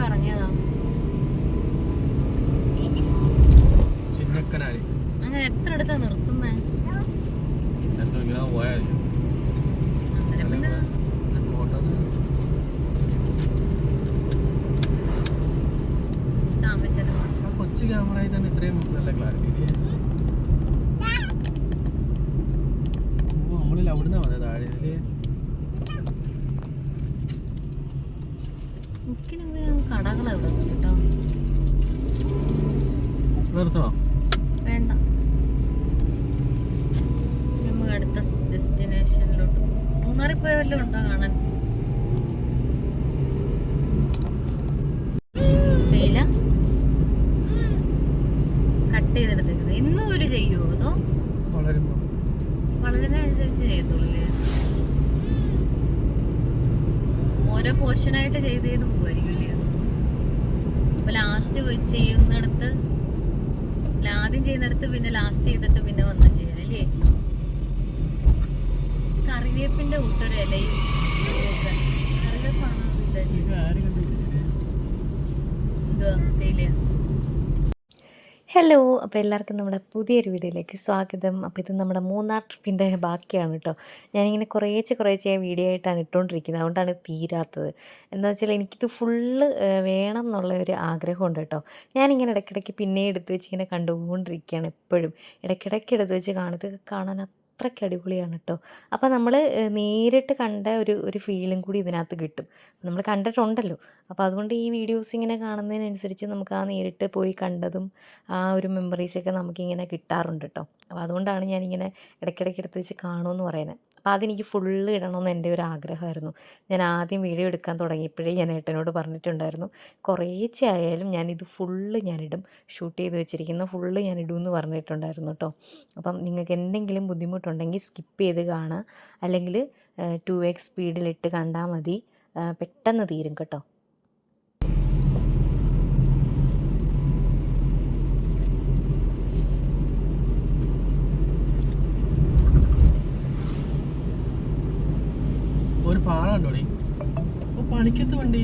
പോയപ്പോ ഇറങ്ങിയതാ അങ്ങനെ എത്ര അടുത്താ നിർത്തുന്നേ? പോയാൽ അന്നേരം പിന്നെ താമസിച്ചത് കൊച്ചു ക്യാമറയിൽ തന്നെ ഇത്രയും നല്ല ക്ലാരിറ്റി നമ്മളിൽ അവിടുന്ന് വന്നത് താഴെ ഇതിൽ മുക്കിനൊക്കെ കടകൾ എവിടെ കേട്ടോ നിർത്തണോ വേണ്ട നമുക്ക് അടുത്ത ഡെസ്റ്റിനേഷനിലോട്ട് മൂന്നാറിൽ പോയ വല്ലതും ഉണ്ടോ കാണാൻ തേയില കട്ട് ചെയ്തെടുത്തേക്കുന്നത്. ഇന്നും ഒരു ചെയ്യുമോ അതോ വളരുന്നതനുസരിച്ച് അല്ലേ? ഓരോ പോർഷനായിട്ട് ചെയ്ത് ചെയ്ത് പോവായിരിക്കും അല്ലേ? അപ്പൊ ലാസ്റ്റ് ചെയ്യുന്നിടത്ത് ആദ്യം ചെയ്യുന്നിടത്ത് പിന്നെ ലാസ്റ്റ് ചെയ്തിട്ട് പിന്നെ വന്ന് ചെയ്യാം അല്ലേ? കറിവേപ്പിന്റെ കൂട്ടൊരു ഇലയും. കറിവേപ്പാണോ ഇതിന്റെ ഇത് ആര് കണ്ടുപിടിച്ചത് ഇതുവാ തേയിലയാ ഹലോ അപ്പോൾ എല്ലാവർക്കും നമ്മുടെ പുതിയൊരു വീഡിയോയിലേക്ക് സ്വാഗതം. അപ്പോൾ ഇത് നമ്മുടെ മൂന്നാർ ട്രിപ്പിന്റെ ബാക്കിയാണ് കേട്ടോ ഞാനിങ്ങനെ കുറേച്ചെ കുറേച്ചെ വീഡിയോ ആയിട്ടാണ് ഇട്ടുകൊണ്ടിരിക്കുന്നത് അതുകൊണ്ടാണ് തീരാത്തത്. എന്താ വെച്ചാൽ എനിക്കിത് ഫുള്ള് വേണം എന്നുള്ള ഒരു ആഗ്രഹമുണ്ട് കേട്ടോ ഞാനിങ്ങനെ ഇടയ്ക്കിടയ്ക്ക് പിന്നെ എടുത്ത് വെച്ച് ഇങ്ങനെ കണ്ടുകൊണ്ടിരിക്കുകയാണ് എപ്പോഴും. ഇടയ്ക്കിടയ്ക്ക് എടുത്ത് വെച്ച് കാണുന്നത് കാണാൻ അത്രയ്ക്ക് അടിപൊളിയാണ് കേട്ടോ അപ്പോൾ നമ്മൾ നേരിട്ട് കണ്ട ഒരു ഒരു ഫീലും കൂടി ഇതിനകത്ത് കിട്ടും. നമ്മൾ കണ്ടിട്ടുണ്ടല്ലോ. അപ്പോൾ അതുകൊണ്ട് ഈ വീഡിയോസ് ഇങ്ങനെ കാണുന്നതിനനുസരിച്ച് നമുക്ക് ആ നേരിട്ട് പോയി കണ്ടതും ആ ഒരു മെമ്മറീസൊക്കെ നമുക്കിങ്ങനെ കിട്ടാറുണ്ട് കേട്ടോ അപ്പോൾ അതുകൊണ്ടാണ് ഞാനിങ്ങനെ ഇടയ്ക്കിടയ്ക്ക് എടുത്ത് വെച്ച് കാണുമെന്ന് പറയുന്നത് അപ്പോൾ അതെനിക്ക് ഫുള്ള് ഇടണമെന്ന് എന്റെ ഒരു ആഗ്രഹമായിരുന്നു. ഞാൻ ആദ്യം വീഡിയോ എടുക്കാൻ തുടങ്ങിയപ്പോഴേ ഞാൻ ഏട്ടനോട് പറഞ്ഞിട്ടുണ്ടായിരുന്നു കുറേച്ചായാലും ഞാനിത് ഫുള്ള് ഞാനിടും. ഷൂട്ട് ചെയ്ത് വെച്ചിരിക്കുന്ന ഫുള്ള് ഞാൻ ഇടുമെന്ന് പറഞ്ഞിട്ടുണ്ടായിരുന്നു കേട്ടോ അപ്പം നിങ്ങൾക്ക് എന്തെങ്കിലും ബുദ്ധിമുട്ടുണ്ടെങ്കിൽ സ്കിപ്പ് ചെയ്ത് കാണുക. അല്ലെങ്കിൽ ടു എക്സ് സ്പീഡിലിട്ട് കണ്ടാൽ മതി. പെട്ടെന്ന് തീരും കേട്ടോ. ഒരു പാറ കണ്ടോളി ഓ പണിക്കത്ത് വണ്ടി?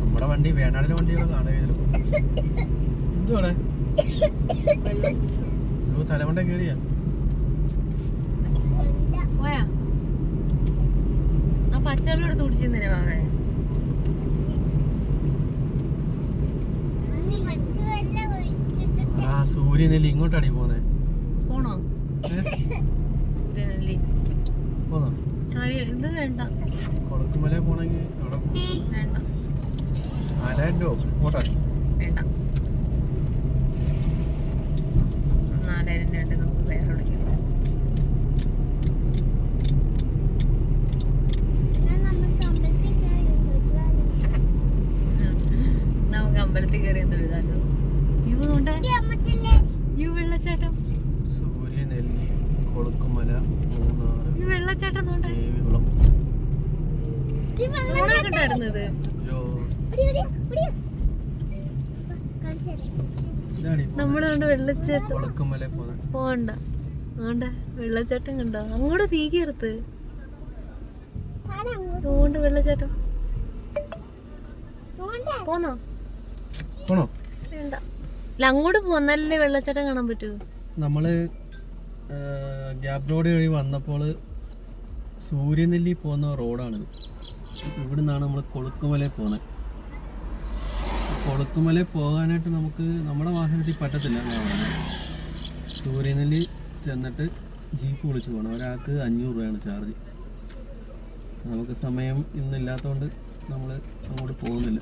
നമ്മുടെ വണ്ടി വേണാടിന്റെ വണ്ടികളെ കാണുക എന്തുവാടെ? തലമുണ്ട കേറിയാ? പച്ചവെള്ളം എടുത്ത് കുടിച്ചിരുന്നേ വാവേ ആ സൂര്യനെല്ലി ഇങ്ങോട്ടാണ് പോകുന്നത് പോണോ? സൂര്യനെല്ലി. പോണോ ഇത് വേണ്ട. കൊളക്കുമല പോണെങ്കിൽ അവിടെ വേണ്ട. നാലായിരം രൂപ. പോട്ടെ വേണ്ട. നാലായിരം രൂപ നമുക്ക് വേറെ എവിടേക്കും നമുക്ക് അമ്പലത്തിൽ കയറി തൊഴുതാലോ യു കൊണ്ട് യു വെള്ളച്ചാട്ടം സൂര്യനെല്ലി കൊളുക്കുമല മൂന്നാറ് യു വെള്ളച്ചാട്ടം നോട്ടെ ദേവികുളം ഉണ്ടായിരുന്നു ഇത് അയ്യോ ഇതാണ് നമ്മൾ കൊണ്ട് വെള്ളച്ചാട്ടം പോണ്ട. ആണ്ട വെള്ളച്ചാട്ടം കണ്ടോ? അങ്ങോട്ട് തീ കയറത്ത്. അതുകൊണ്ട് വെള്ളച്ചാട്ടം. പോന്നോ? പോണോ? വേണ്ട. അല്ല അങ്ങോട്ട് പോന്നല്ലേ വെള്ളച്ചാട്ടം കാണാൻ പറ്റൂ. നമ്മൾ ഗ്യാപ് റോഡ് വഴി വന്നപ്പോൾ സൂര്യനെല്ലി പോകുന്ന റോഡാണിത്. ഇവിടെ നിന്നാണ് നമ്മൾ കൊളുക്കുമല പോകുന്നത് കൊളുക്കുമല പോകാനായിട്ട് നമുക്ക് നമ്മുടെ വാഹനത്തിൽ പറ്റത്തില്ല സൂര്യനെല്ലി ചെന്നിട്ട് ജീപ്പ് വിളിച്ച് പോകണം ഒരാൾക്ക് അഞ്ഞൂറ് രൂപയാണ് ചാർജ്. നമുക്ക് സമയം ഇന്നില്ലാത്തതുകൊണ്ട് നമ്മൾ അങ്ങോട്ട് പോകുന്നില്ല.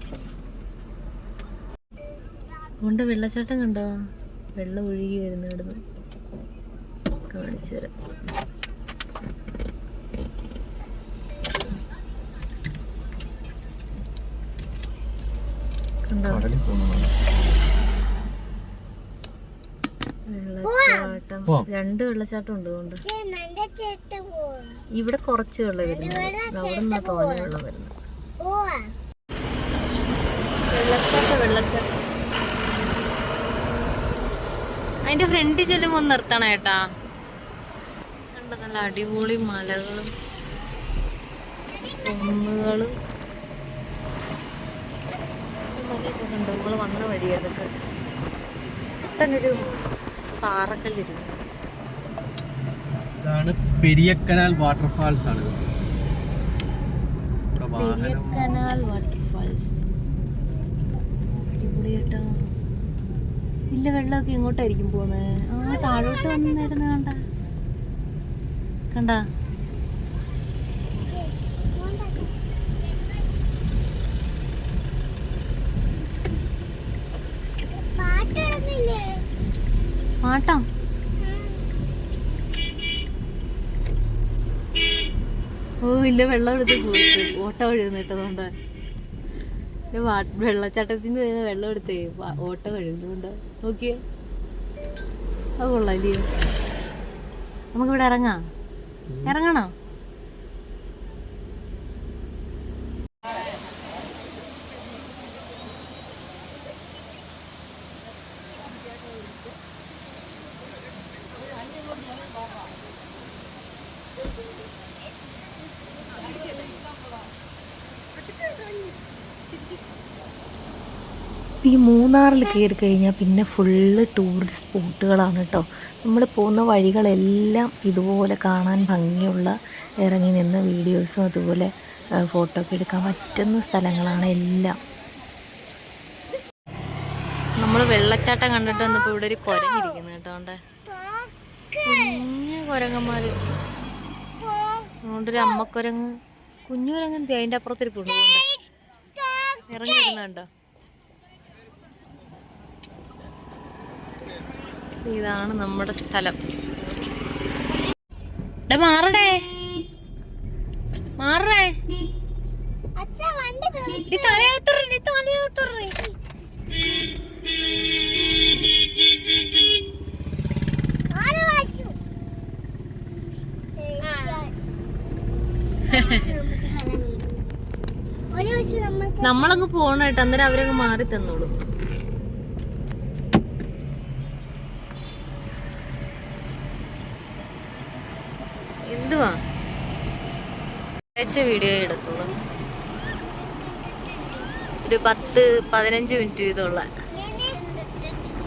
അതുകൊണ്ട് വെള്ളച്ചാട്ടം കണ്ടോ? വെള്ളം ഒഴുകി വരുന്ന കാണിച്ചു തരാം. കടലിൽ പോകുന്നതാണ് വെള്ളച്ചാട്ടം. രണ്ട് വെള്ളച്ചാട്ടം ഉണ്ട് അതുകൊണ്ട് ഇവിടെ കുറച്ച് വെള്ളം വരുന്നത് അവിടെ നിന്നാ തോനെ വെള്ളം വരുന്നത് വെള്ളച്ചാട്ടം വെള്ളച്ചാട്ടം. അതിന്റെ ഫ്രണ്ടിൽ ചെല്ലുമ്പോ ഒന്ന് നിർത്തണം ഏട്ടാ. കണ്ട നല്ല അടിപൊളി മലകളും കുന്നുകളും. മലയൊക്കെ കണ്ടു നമ്മൾ വന്ന വഴി അതൊക്കെ. പെട്ടെന്നൊരു പാറക്കല്ലിരുന്നു. ഇതാണ് പെരിയക്കനാൽ വാട്ടർഫാൾസ് ആണ്. പെരിയക്കനാൽ വാട്ടർഫാൾസ് അടിപൊളി കേട്ടോ ഇല്ല വെള്ളമൊക്കെ ഇങ്ങോട്ടായിരിക്കും പോകുന്നത് ആ താഴോട്ട് വന്നിരുന്ന കണ്ട. കണ്ട? പാട്ടോ. ഓ ഇല്ല വെള്ളം എടുത്ത് പോയിട്ട് ഓട്ടം ഒഴുകുന്നിട്ടതുകൊണ്ട് വെള്ളച്ചാട്ടത്തിന് വരുന്ന വെള്ളം എടുത്തേ ഓട്ടം ഒഴുകുന്നുണ്ട് നോക്കിയേ. അത് കൊള്ളാം കൊള്ളാല്ലേ നമുക്കിവിടെ ഇറങ്ങാം. ഇറങ്ങണോ? മൂന്നാറിൽ കയറി കഴിഞ്ഞാൽ പിന്നെ ഫുള്ള് ടൂറിസ്റ്റ് സ്പോട്ടുകളാണ് കേട്ടോ. നമ്മൾ പോകുന്ന വഴികളെല്ലാം ഇതുപോലെ കാണാൻ ഭംഗിയുള്ള ഇറങ്ങി നിന്ന് വീഡിയോസും അതുപോലെ ഫോട്ടോ ഒക്കെ എടുക്കാൻ പറ്റുന്ന സ്ഥലങ്ങളാണ് എല്ലാം. നമ്മൾ വെള്ളച്ചാട്ടം കണ്ടിട്ട് വന്നപ്പോൾ ഇവിടെ ഒരു കുരങ്ങിരിക്കുന്നു കേട്ടോ കുഞ്ഞു കുരങ്ങന്മാർ അതുകൊണ്ടൊരു അമ്മക്കുരങ്ങ് കുഞ്ഞു കുരങ്ങ് അതിന്റെ അപ്പുറത്തൊരു അതുകൊണ്ട് ഇറങ്ങി വരുന്നുണ്ടോ? ഇതാണ് നമ്മുടെ സ്ഥലം. മാറടേ. മാറേ തലയാത്തുറി തലയാത്തുറി. നമ്മളങ്ങ് പോണേട്ടോ അന്നേരം അവരങ്ങ് മാറി തന്നോളൂ. അയച്ച വീഡിയോ എടുത്തോളൂ ഒരു പത്ത് പതിനഞ്ച് മിനിറ്റ് വീതമുള്ള ഇങ്ങനെ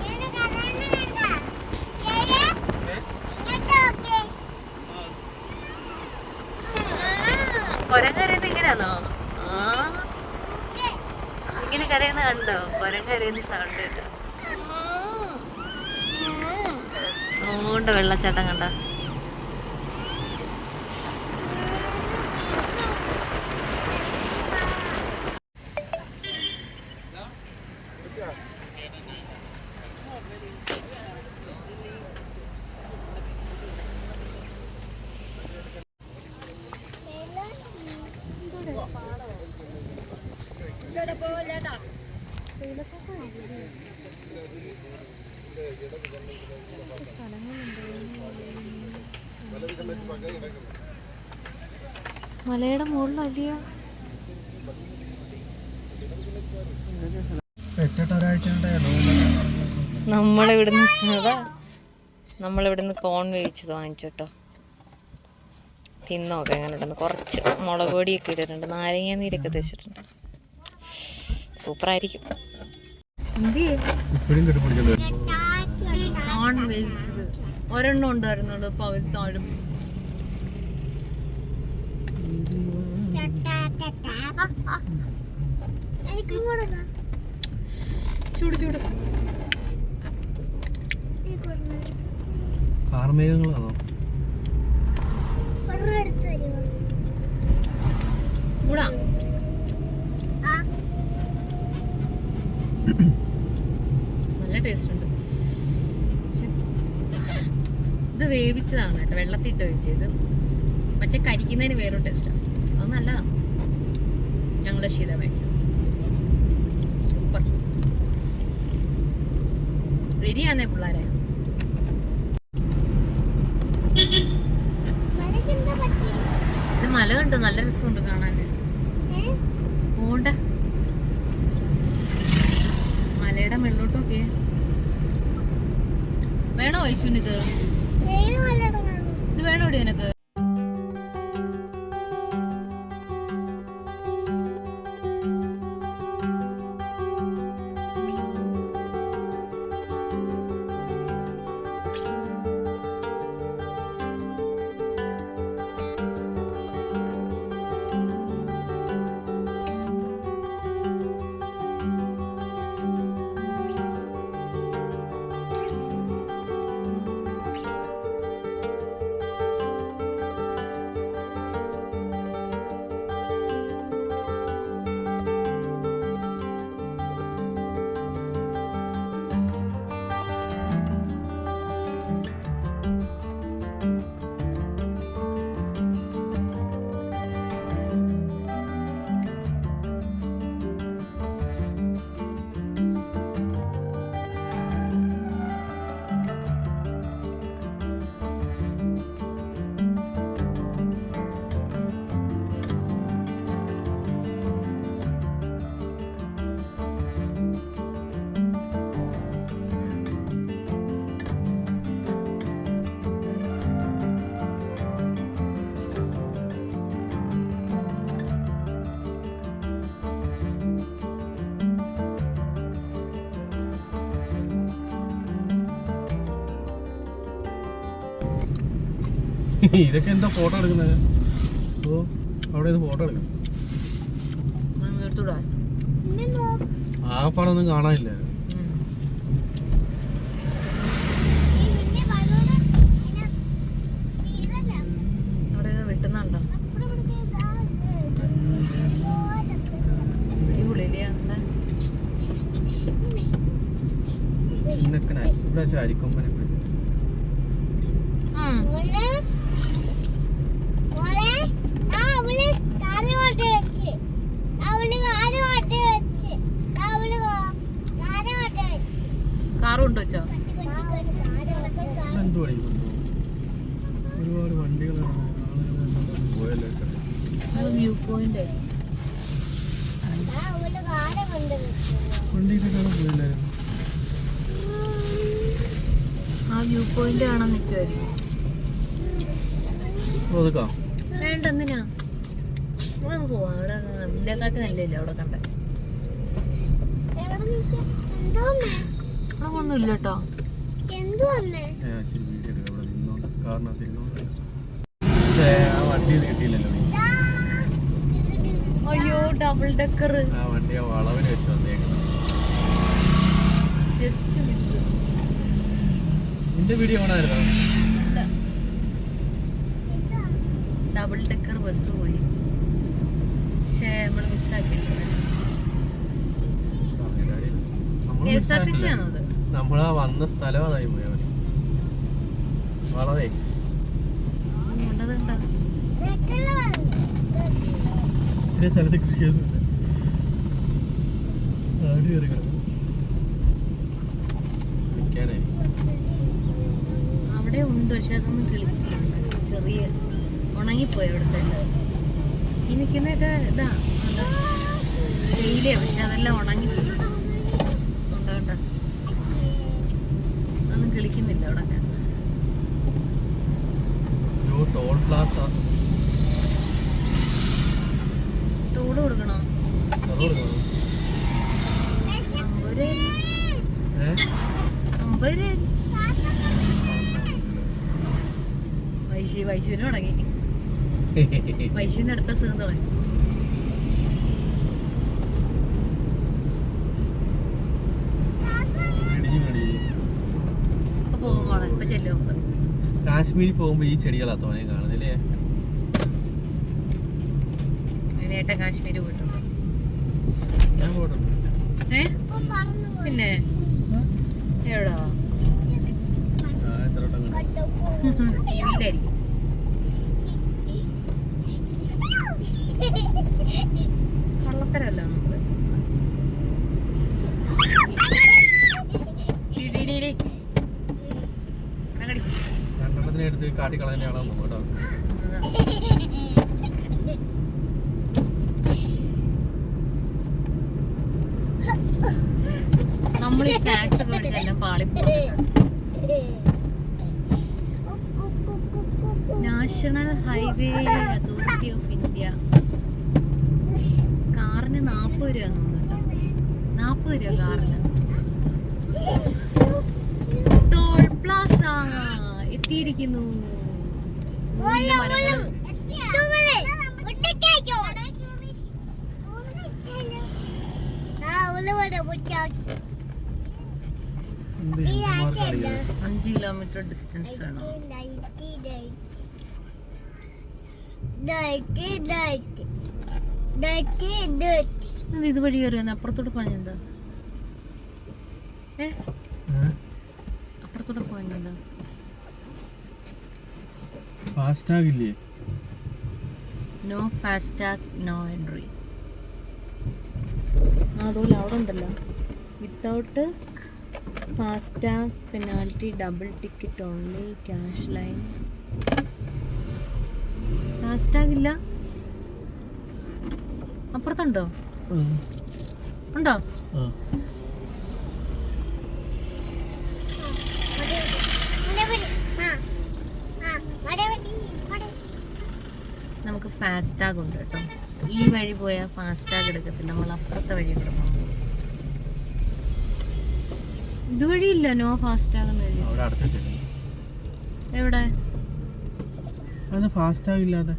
ഇങ്ങനെ കരയുന്ന കണ്ടാ? ശരി? ഇങ്ങോട്ട് നോക്കിയേ. കൊരങ്ങരയുന്ന ഇങ്ങനെയാണോ ആ ഇങ്ങനെ കരയുന്ന കണ്ടോ കൊരങ്ങരയുന്ന സൗണ്ട് കേട്ടോ അതുകൊണ്ട് വെള്ളച്ചാട്ടം കണ്ടോ മലയുടെ മുകളിലല്ലയോ നമ്മളിവിടുന്ന് അതാ നമ്മളിവിടുന്ന് കോൺ വേവിച്ചത് വാങ്ങിച്ചോട്ടോ. തിന്നോക്കെ അങ്ങനെ ഉണ്ടെന്ന് കുറച്ച് മുളക് പൊടിയൊക്കെ ഇട്ടിട്ടുണ്ട്. നാരങ്ങ നീരൊക്കെ തേച്ചിട്ടുണ്ട്. സൂപ്പറായിരിക്കും. ഒരെണ്ണം ഉണ്ടായിരുന്നുള്ളൂ പകുതി താഴും ചട്ടാ. എനിക്കും കൊടുക്ക. ചൂട് ചൂട്. കാർമേഘങ്ങളാണോ? നല്ല ടേസ്റ്റ് ഉണ്ട്. ഇത് വേവിച്ചതാണ് കേട്ടോ. വെള്ളത്തിട്ട് വെച്ചത് മറ്റേ കരിക്കുന്നതിന് വേറൊരു ടേസ്റ്റാണ് അത് നല്ലതാണ് ഞങ്ങളുടെ ശീല മേടിച്ചത് ബിരിയാണേ പിള്ളേരെ. മല കണ്ടു നല്ല രസമുണ്ട്. ഇതൊക്കെ എന്താ ഫോട്ടോ എടുക്കുന്നത്? ഓ അവിടെ ഇത് ഫോട്ടോ എടുക്കണം. നോക്ക് ആ പടം കാണാനില്ല. ഈ നിന്റെ ബലൂണ് ഇങ്ങനെ വീഴല്ല. അവിടെ വെട്ടുന്നുണ്ടോ അപ്പുറം ഇവിടുത്തെ ഇതാ ഇത്. ഓ, ചത്ത്. അടിപൊളിയില്ലേ ചീനക്കനായി ഇവിടെ വെച്ച് അരിക്കൊമ്പനെ പിടിച്ചു മോളെ, മോളെ, ദാ അവൾ കാൽ കൊണ്ടു വെച്ച്. അവൾ കാൽ കൊണ്ടു വെച്ച്. ദാ അവൾ കാ- കാൽ കൊണ്ടു വെച്ച്. കാറ് കൊണ്ടു വെച്ച്. ഒരുപാട് വണ്ടികളാണ് വ്യൂ പോയിന്റ്. ആ വ്യൂ പോയിന്റ് കാണാൻ നിൽക്കുമായിരിക്കും വേണ്ട എന്തിനാ? നമുക്ക് പോവാം. അവിടെ ഇതിനെക്കാട്ടി നല്ലല്ലേ അവിടെ കണ്ട ഇല്ല കേട്ടോ കിട്ടിയില്ലല്ലോ അയ്യോ ഡബിൾ ഡെക്കർ വളവിന് വെച്ച് ജസ്റ്റ് മിസ് നിന്റെ വീഡിയോ ഓണായിരുന്നോ ഡബിൾ ഡെക്കർ ബസ് പോയി പക്ഷേ നമ്മൾ മിസ്സാക്കി K S R T C ആണോ അത് നമ്മളാ വന്ന സ്ഥലമാണായി പോയി അവർ. മതി വളവേ കണ്ടതെന്താ ഇതൊക്കെയുള്ള പറഞ്ഞു. ഇതൊക്കെ. ഇതേ സ്ഥലത്ത് കൃഷിയൊന്നുമില്ല. ആട് കയറി കിടക്കും അവിടെ ഉണ്ട് പക്ഷെ അതൊന്നും കിളിച്ചില്ല ചെറിയ ഉണങ്ങിപ്പോയി അവിടുത്തെ ഈ നിൽക്കുന്നതൊക്കെ ഇതാ വെയിലേ പക്ഷെ അതെല്ലാം ഉണങ്ങിപ്പോയി ഉണ്ടോ ഉണ്ടോ ഒന്നും കിളിക്കുന്നില്ല അവിടെ ന്യൂ ടോൾ പ്ലാസ ടൂൾ കാശ്മീരിൽ പോകുമ്പോ ഈ ചെടികളാ തോനെ കാണുന്നില്ലേ അതിനേട്ടൻ കാശ്മീർ പോയിട്ടുണ്ട് ഏ. പിന്നെ? എവിടാ? ആ എത്ര വട്ടം കണ്ടു? കണ്ടപ്പോ. ടിവിയിലായിരിക്കും കള്ളത്തരല്ല നമ്മൾ ഡി, ഡി, താളിപ്പ് national highway authority of India. കാറിന് നാൽപ്പത് രൂപ കേട്ടോ. നാൽപ്പത് രൂപ കാറിന്. ടോൾ പ്ലാസ എത്തിയിരിക്കുന്നു. മൂന്ന് അഞ്ച് കിലോമീറ്റർ ഡിസ്റ്റൻസ് ആണ് ഇത് വഴി കയറി വന്നെ അപ്പുറത്തോട്ട് പോഞ്ഞെന്താ ഏ? അപ്പുറത്തോട്ട് പോഞ്ഞെന്താ ഫാസ്ടാഗ് ഇല്ലേ നോ ഫാസ്റ്റാഗ് നോ എൻട്രി അതുപോലെ അവിടെ ഉണ്ടല്ലോ. Without FASTag penalty double ticket only cash line. FASTag ഇല്ല അപ്പുറത്തുണ്ടോ? ഉണ്ടോ? നമുക്ക് ഫാസ്റ്റാഗ് ഉണ്ട് കേട്ടോ. ഈ വഴി പോയാൽ ഫാസ്റ്റാഗ് എടുക്കത്തില്ല നമ്മൾ അപ്പുറത്തെ വഴി എടുക്കണം ഇല്ല നോ ഫാസ്റ്റ് ആകുന്ന വഴി. അവിടെ അടച്ചിട്ടില്ല. എവിടെ? അത് ഫാസ്റ്റ് ഇല്ലാതെ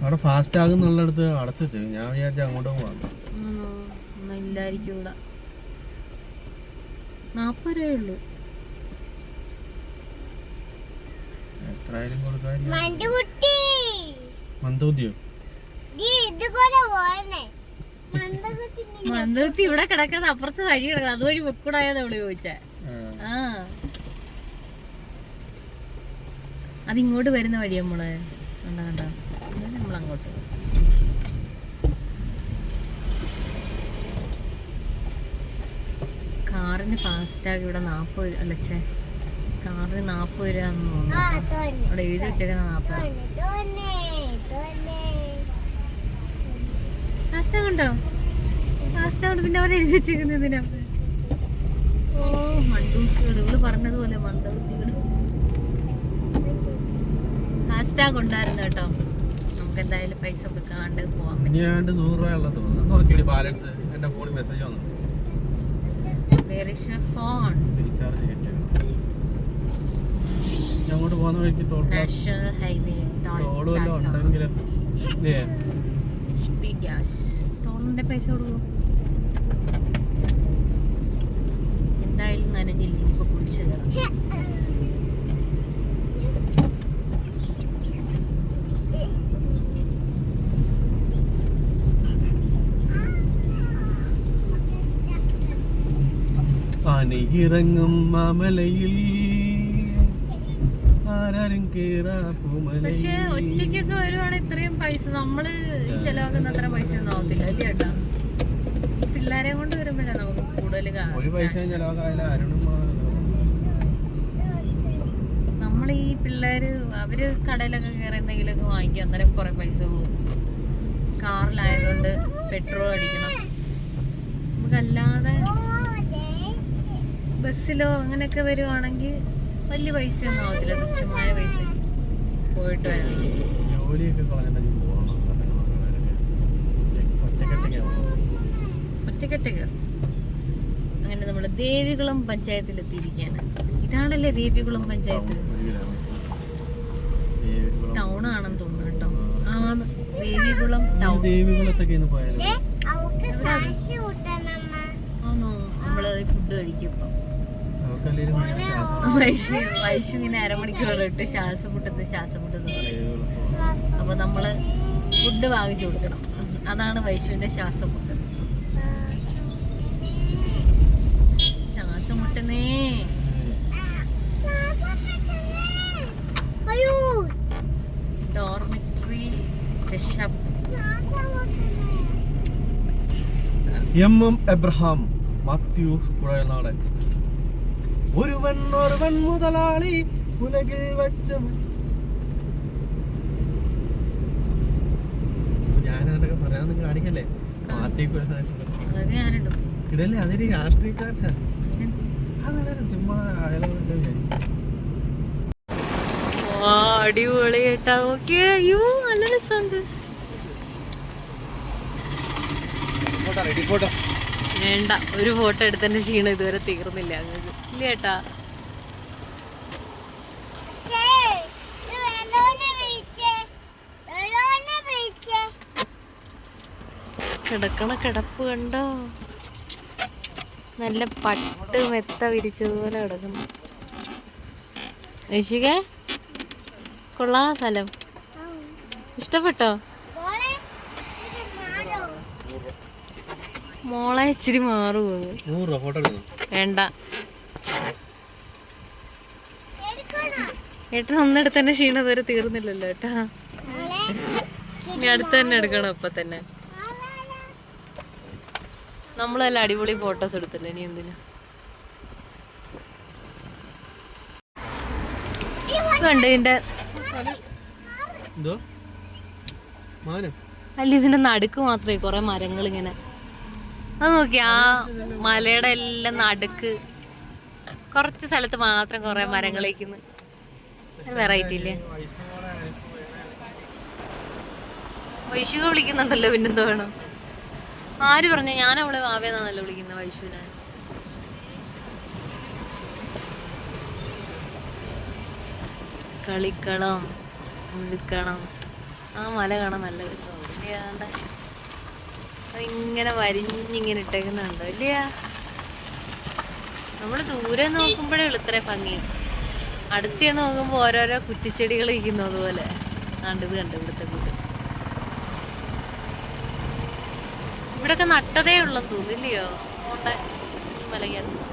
അവിടെ ഫാസ്റ്റ് ആകുന്നുള്ളടത്ത് അടച്ചു ഞാൻ വിചാരിച്ച അങ്ങോട്ട്? ഒന്നും ഇല്ലായിരിക്കും ഇവിടെ. നാൽപ്പത് രൂപയേ ഉള്ളൂ. എത്രയായാലും കൊടുക്കാനില്ല മണ്ടുകുട്ടി മന്ദബുദ്ധിയോ നീ ഇതുകൂടെ പോയനെ മന്ദകുട്ടി നീ മന്ദത്തി ഇവിടെ കിടക്കുന്ന അപ്പുറത്ത് കഴി കിടക്കുന്നത് അതുവഴി വെക്കൂടായത് അവൾ ചോദിച്ചേ. ആ. അതിങ്ങോട്ട് വരുന്ന വഴി നമ്മൾ കണ്ട കണ്ട? നമ്മൾ അങ്ങോട്ട് കാറിന് ഫാസ്റ്റാഗ് ഇവിടെ നാൽപ്പത് അല്ല ചേ കാറിന് നാൽപ്പത് രൂപ എന്ന് തോന്നുന്നു അവിടെ എഴുതി വെച്ചേക്കുന്ന നാൽപ്പത് ഫാസ്റ്റാഗ് ഉണ്ടോ? ഫാസ്റ്റാഗ് ഉണ്ട് പിന്നെ അവർ എഴുതി വെച്ചേക്കുന്നത് എന്തിനാ? ഓ മണ്ടൂസുകൾ ഇവൾ പറഞ്ഞതുപോലെ മന്ദബുദ്ധികൾ ഫാസ്റ്റാഗ് ഉണ്ടായിരുന്നു കേട്ടോ. നമുക്ക് എന്തായാലും പൈസ കൊടുക്കാണ്ട് പോവാൻ പറ്റും. നാഷണൽ ഹൈവേ ടോൾ വല്ലതും ഉണ്ടെങ്കിൽ ഇല്ലേ? എച്ച് പി ഗ്യാസ് ടോളിന്റെ പൈസ കൊടുക്കും എന്തായാലും നനഞ്ഞില്ല? ഇപ്പൊ കുടിച്ചു കയറാം അണിയിറങ്ങും മാമലയിൽ. പക്ഷെ ഒറ്റയ്ക്കൊക്കെ വരുവാണ് ഇത്രയും പൈസ. നമ്മൾ ഈ ചെലവാക്കുന്ന അത്ര പൈസ ഒന്നും ആവത്തില്ല അല്ലേ ചേട്ടാ പിള്ളേരെ കൊണ്ട് വരുമ്പോഴാണ് നമുക്ക് കൂടുതൽ നമ്മൾ ഈ പിള്ളേര് അവർ കടയിലൊക്കെ കയറി എന്തെങ്കിലുമൊക്കെ വാങ്ങിക്കും. അന്നേരം കുറെ പൈസ പോകും. കാറിലായതുകൊണ്ട് പെട്രോൾ അടിക്കണം. നമുക്കല്ലാതെ ബസ്സിലോ അങ്ങനെയൊക്കെ വരുവാണെങ്കിൽ വലിയ പൈസ ഒന്നും ആവത്തില്ല. തുച്ഛമായ പൈസ പോയിട്ട് ഒറ്റക്കെട്ടൊക്കെ. അങ്ങനെ നമ്മൾ ദേവികുളം പഞ്ചായത്തിലെത്തിയിരിക്കുകയാണ്. ഇതാണല്ലേ ദേവികുളം പഞ്ചായത്ത്? ടൗൺ ആണെന്ന് തോന്നുന്നു കേട്ടോ. ആ ദേവികുളം ടൗൺ. ആണോ നമ്മൾ ഫുഡ് കഴിക്കും ഇപ്പം. വൈശു വൈശു ഇങ്ങനെ അരമണിക്കൂർ ഇട്ട് ശ്വാസം മുട്ടുന്നു ശ്വാസം മുട്ടുന്നു അപ്പൊ നമ്മൾ ഫുഡ് വാങ്ങിച്ചു കൊടുക്കണം. അതാണ് വൈശുവിന്റെ ശ്വാസം മുട്ട് ശ്വാസം മുട്ടുന്നേ. Dormitory dormitory bishop M M Abraham Mathews Kuzhalnadan. ഒരുവൻ ഒരുവൻ മുതലാളി ഉലകിൽ വച്ച ഞാനതൊക്കെ പറയാനൊന്നും കാണിക്കല്ലേ? ഞാനിടും ഇടല്ലേ? അതൊരു രാഷ്ട്രീയക്കാരനാ. അങ്ങനെ ചുമ്മാ അടിപൊളി കേട്ടാ ഓക്കെ അയ്യോ നല്ല രസമുണ്ട്. Photo ready photo. വേണ്ട ഒരു ഫോട്ടോ എടുത്തതിന്റെ ക്ഷീണം ഇതുവരെ തീർന്നില്ല. അങ്ങ് വിളിച്ചേ. കിടക്കണ കിടപ്പ് കണ്ടോ? നല്ല പട്ട് മെത്ത വിരിച്ചതുപോലെ കിടക്കുന്നു. യശിക കൊള്ളാ സ്ഥലം. ഇഷ്ടപ്പെട്ടോ? മോളെ, ഇച്ചിരി മാറുമോ വേണ്ട. ഏട്ടൻ ഒന്നെടുത്തന്നെ ക്ഷീണം ഇതുവരെ തീർന്നില്ലല്ലോ ഏട്ടാ. ഇനി അടുത്ത് തന്നെ എടുക്കണം ഇപ്പൊ തന്നെ. നമ്മളെല്ലാം അടിപൊളി ഫോട്ടോസ് എടുത്തില്ലേ ഇനി എന്തിനാ? കണ്ട് ഇതിന്റെ അല്ല ഇതിന്റെ നടുക്ക് മാത്രമേ കൊറേ മരങ്ങൾ ഇങ്ങനെ അത് നോക്കി ആ മലയുടെ എല്ലാം നടുക്ക്. കുറച്ച് സ്ഥലത്ത് മാത്രം കൊറേ മരങ്ങൾ വയ്ക്കുന്നു വെറൈറ്റി ഇല്ലേ? വൈശുക വിളിക്കുന്നുണ്ടല്ലോ പിന്നെന്തോ വേണം? ആര് പറഞ്ഞു? ഞാൻ അവളെ വാവേന്നാണല്ലോ വിളിക്കുന്നത് വൈശുവിനെ. കളിക്കണം മുഴുക്കണം ആ മല കാണാൻ നല്ല രസമാണ്. ഇങ്ങനെ വരിഞ്ഞിങ്ങനെ ഇട്ടേക്കുന്നുണ്ടോ? ഇല്ല? നമ്മൾ ദൂരെ നോക്കുമ്പോഴേ ഉള്ളു ഇത്രയും ഭംഗി. അടുത്ത് നോക്കുമ്പോൾ ഓരോരോ കുറ്റിച്ചെടികൾ ഇരിക്കുന്നത് പോലെ കണ്ടത് കണ്ട് ഇവിടുത്തെ കൂട്ട് ഇവിടൊക്കെ നട്ടതേ ഉള്ളെന്ന് തോന്നില്ലയോ ഈ മലയ്ക്കകത്ത്.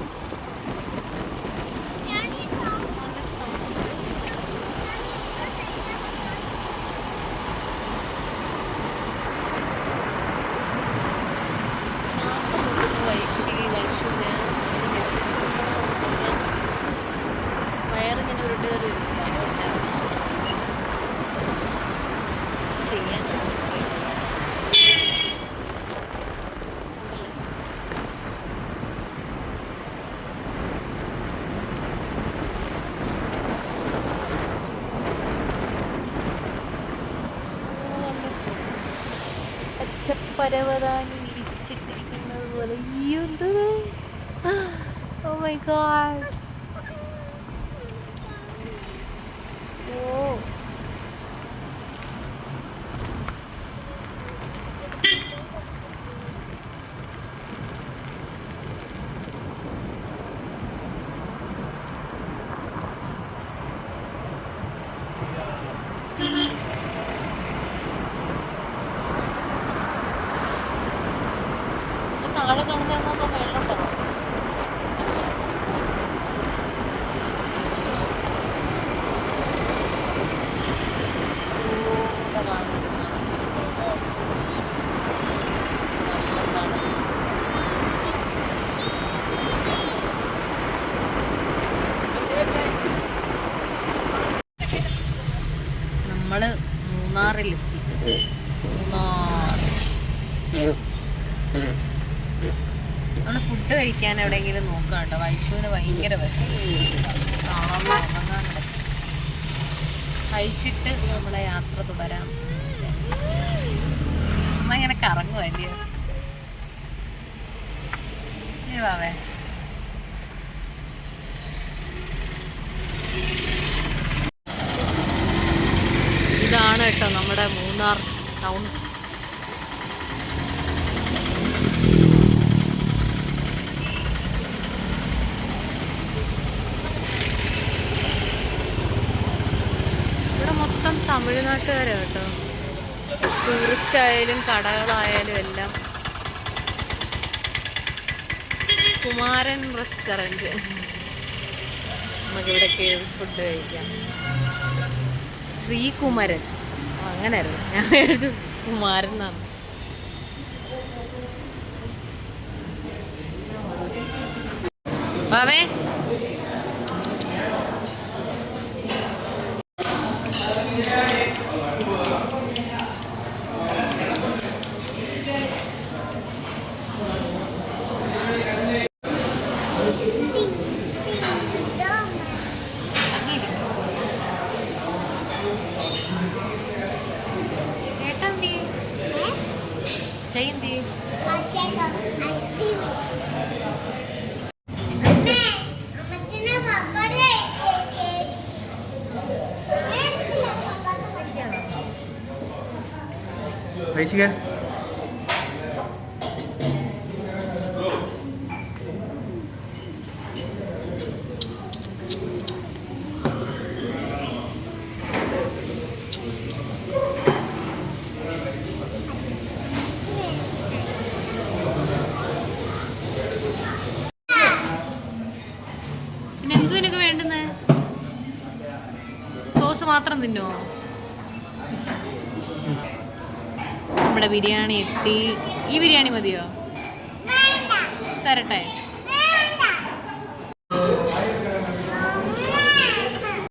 पर्यावरण മൂന്നാറിലെത്തി മൂന്നാർ നമ്മൾ ഫുഡ് കഴിക്കാൻ എവിടെയെങ്കിലും നോക്കാം കേട്ടോ. വൈഷുവിന് ഭയങ്കര വിഷം കാണാൻ ഉറങ്ങാൻ കഴിച്ചിട്ട് നമ്മളെ യാത്ര തുടരാം. അമ്മ ഇങ്ങനെ കറങ്ങുമല്ലേ വാവേ ഇതാണ് കേട്ടോ നമ്മുടെ മൂന്നാർ ടൗൺ. തമിഴ്നാട്ടുകാരെ കേട്ടോ. ടൂറിസ്റ്റ് ആയാലും കടകളായാലും എല്ലാം. കുമാരൻ റെസ്റ്റോറന്റ് നമുക്കിവിടെ കേൾ ഫുഡ് കഴിക്കാം. ശ്രീകുമരൻ. ഓ, അങ്ങനായിരുന്നു ഞാൻ വിചാരിച്ചു കുമാരൻ എന്നാണ്. കഴിച്ചിക്ക പിന്നെ ബിരിയാണി എത്തി. ഈ ബിരിയാണി മതിയോ?